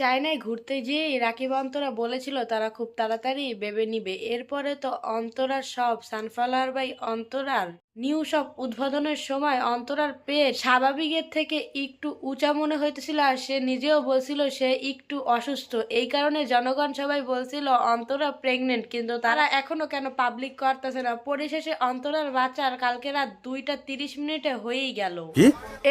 চায়নায় ঘুরতে গিয়ে রাকিব অন্তরা বলেছিল তারা খুব তাড়াতাড়ি বেবে নিবে। এরপরে তো অন্তরার সব সানফ্লাওয়ার বাই অন্তরার নিউ সব উদ্বোধনের সময় অন্তরার পেট স্বাভাবিকের থেকে একটু উঁচা মনে হইতেছিল আর সে নিজেও বলছিল সে একটু অসুস্থ। এই কারণে জনগণ সবাই বলছিল অন্তরা প্রেগনেন্ট কিন্তু তারা এখনও কেন পাবলিক করতেছে না। পরিশেষে অন্তরার বাচ্চার কালকে রাত দুইটা তিরিশ মিনিটে হয়েই গেল।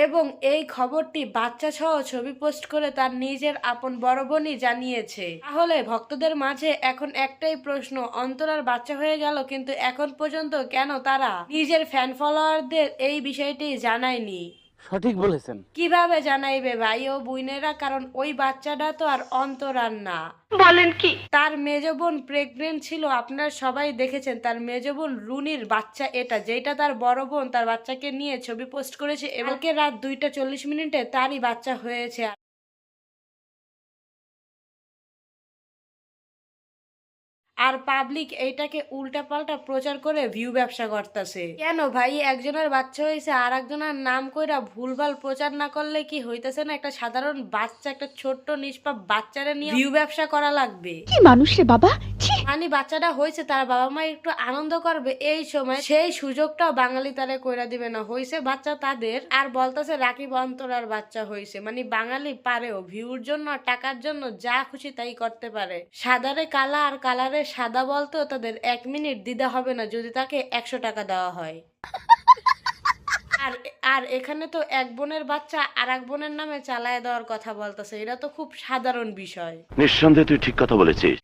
এবং এই খবরটি বাচ্চা সহ ছবি পোস্ট করে তার নিজের আপন বড় বোনই জানিয়েছে। তাহলে ভক্তদের মাঝে এখন একটাই প্রশ্ন অন্তরার বাচ্চা হয়ে গেল কিন্তু এখন পর্যন্ত কেন তারা নিজের ফ্যান ফলোয়ারদের এই বিষয়টি জানায়নি? সঠিক বলেছেন। কীভাবে জানাইবে ভাই ও বুইনেরা কারণ ওই বাচ্চাটা তো আর অন্তরার না। বলেন কি? তার মেজ বোন প্রেগনেন্ট ছিল আপনারা সবাই দেখেছেন তার মেজ বোন রুনির বাচ্চা এটা যেটা তার বড় বোন তার বাচ্চাকে নিয়ে ছবি পোস্ট করেছে এবারকে রাত দুইটা চল্লিশ মিনিটে তারই বাচ্চা হয়েছে। আর পাবলিক এইটাকে উল্টাপাল্টা প্রচার করে ভিউ ব্যবসা করতেছে। কেন ভাই? একজনের বাচ্চা হয়েছে আর একজনের নাম কইরা ভুলভাল প্রচার না করলে কি হইতেছে না একটা সাধারণ বাচ্চা একটা ছোট্ট নিষ্পাপ বাচ্চারা নিয়ে ভিউ ব্যবসা করা লাগবে? কি মানুষ রে বাবা? মানে বাচ্চাটা হয়েছে, তার বাবা মা একটু আনন্দ করবে এই সময়। সেই সুযোগটাও বাঙালি তারে কইরা দিবে না। হয়েছে বাচ্চা তাদের, আর বলতেছে রাকিব অন্তরার বাচ্চা হয়েছে মানে বাঙালি পারেও ভিউর জন্য, টাকার জন্য যা খুশি তাই করতে পারে। সাদারে কালা আর কালারে সাদা বলতেও তাদের এক মিনিট দিতে হবে না, যদি তাকে একশো টাকা দেওয়া হয়। আর আর এখানে তো এক বোনের বাচ্চা আর এক বোনের নামে চালায় দেওয়ার কথা বলতেছে। এটা তো খুব সাধারণ বিষয়। নিঃসন্দেহে তুই ঠিক কথা বলেছিস।